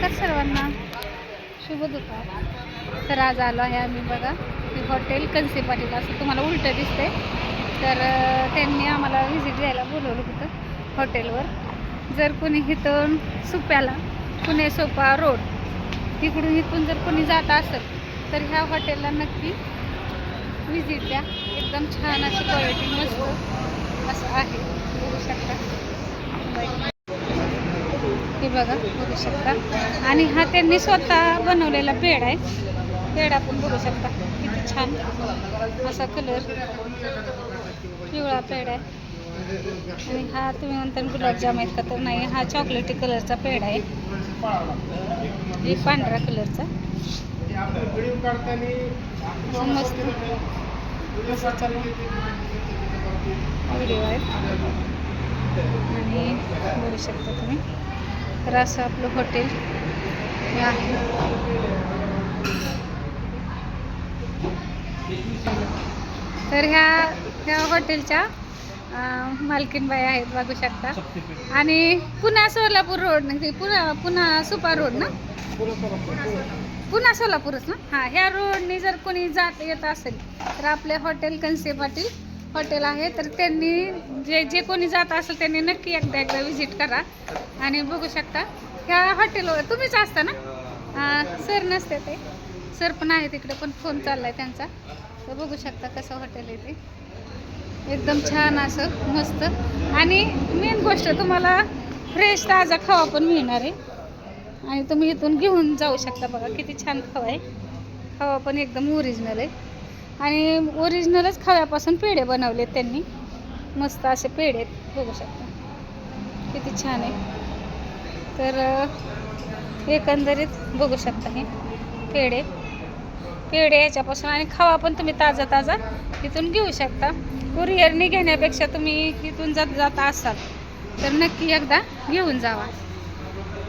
नमस्कार सर्वांना. शुभ दुपार. तर आज आलो आहे आम्ही बघा की हॉटेल कनसे पाटील असं तुम्हाला उलटं दिसते तर त्यांनी आम्हाला व्हिजिट द्यायला बोलवलं होतं हॉटेलवर. जर कोणी इथून सुप्याला पुणे सोपा रोड इकडून इथून जर कोणी जात असेल तर ह्या हॉटेलला नक्की व्हिजिट द्या. एकदम छान अशी क्वालिटी मस्त असं आहे. बघू शकता. बघा बघू शकता. आणि हा त्यांनी स्वतः बनवलेला पेड आहे. पेड आपण बघू शकता. किती छान. असा कलर पिवळा पेड आहे. आणि हा तुम्ही म्हणता गुलाबजाम आहेत का? तर नाही हा चॉकलेटी कलरचा पेड आहे. हे पांढऱ्या कलरचा मस्त. चालू व्हिडिओ आहे. आणि बघू शकता तुम्ही. तर असं आपलं हॉटेल हे आहे. तर ह्या ह्या हॉटेलच्या मालकीनबाई आहेत बघू शकता. आणि पुन्हा सोलापूर रोड नाही पुन्हा पुन्हा सुपा रोड ना? पुन्हा सोलापूरच ना? हां ह्या रोडने जर कोणी जात येत असेल तर आपले हॉटेल कनसे पाटील हॉटेल आहे तर त्यांनी जे जे कोणी जात असेल त्यांनी नक्की एकदा एकदा व्हिजिट करा. आणि बघू शकता ह्या हॉटेलवर तुम्हीच असता ना? हां सर नसते ते. सर पण आहे तिकडे पण फोन चाललाय त्यांचा. तर बघू शकता कसं हॉटेल आहे ते. एकदम छान असं मस्त. आणि मेन गोष्ट तुम्हाला फ्रेश ताजा खावा पण मिळणार आहे. आणि तुम्ही इथून घेऊन जाऊ शकता बघा किती छान खावा आहे. खवा पण एकदम ओरिजिनल आहे. आणि ओरिजिनलच खव्यापासून पेढे बनवलेत त्यांनी. मस्त असे पेढे आहेत बघू शकता. किती छान आहे. तर एकंदरीत बघू शकता हे पेढे. पेढे याच्यापासून आणि खवा पण तुम्ही ताजा ताजा इथून घेऊ शकता. कुरिअरने घेण्यापेक्षा तुम्ही इथून जात जात असाल तर नक्की एकदा घेऊन जावा.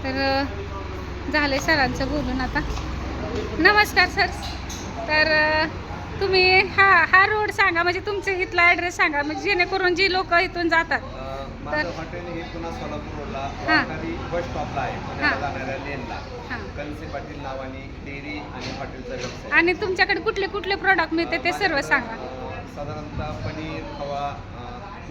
तर झाले सरांचं बोलून आता. नमस्कार सर. तर तुम्ही हा हा रोड सांगा म्हणजे तुमचे इथला ॲड्रेस सांगा म्हणजे जेणेकरून जी लोक इथून जातात. माझं तर- हॉटेल हे पुन्हा सोलापूर रोडला हां. बस स्टॉपला आहे पुण्याला हां. जाणाऱ्या लेनला हां. कनसे पाटील नावाने डेअरी आणि हॉटेलचा व्यवसाय आणि तुमच्याकडे कुठले कुठले प्रोडक्ट मिळते ते सर्व सांगा. अ, साधारणतः पनीर अ,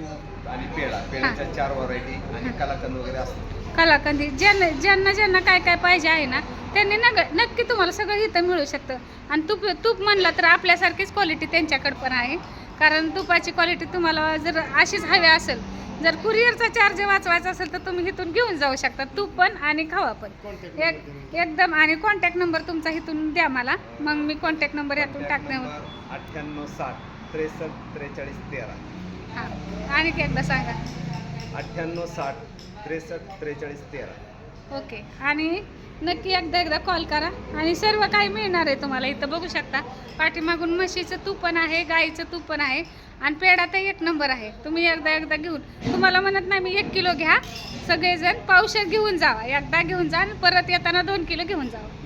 तूप आणि पेढा. पेढ्याच्या चार व्हरायटी आणि हां. कलाकंद वगैरे असतात. कलाकंदी. ज्यांना ज्यांना ज्यांना काय काय पाहिजे आहे ना त्यांनी नग नक्की तुम्हाला सगळं इथं मिळू शकतं. आणि तूप तूप म्हणलं तर आपल्यासारखीच क्वालिटी त्यांच्याकडे पण आहे. कारण तुपाची क्वालिटी तुम्हाला जर अशीच हवी असेल जर कुरिअरचा चार्ज वाचवायचा असेल तर तुम्ही इथून घेऊन जाऊ शकता. तूप पण आणि खवा पण. एक एकदम आणि कॉन्टॅक्ट नंबर तुमचा इथून द्या मला. मग मी कॉन्टॅक्ट नंबर यातून टाकणार अठ्ठ्याण्णव साठ त्रेसष्ट त्रेचाळीस तेरा. हां. आणि एकदा सांगा. अठ्ठ्याण्णव साठ त्रेसष्ट त्रेचाळीस तेरा. ओके. आणि नक्की एकदा एकदा कॉल करा. आणि सर्व काही मिळणार आहे तुम्हाला इथं. बघू शकता. पाठीमागून म्हशीचं तूप पण आहे गाईचं तूप पण आहे. आणि पेढा तर एक नंबर आहे. तुम्ही एकदा एकदा घेऊन. तुम्हाला म्हणत नाही मी एक किलो घ्या. सगळेजण पावशेर घेऊन जावा. एकदा घेऊन जा आणि परत येताना दोन किलो घेऊन जावा.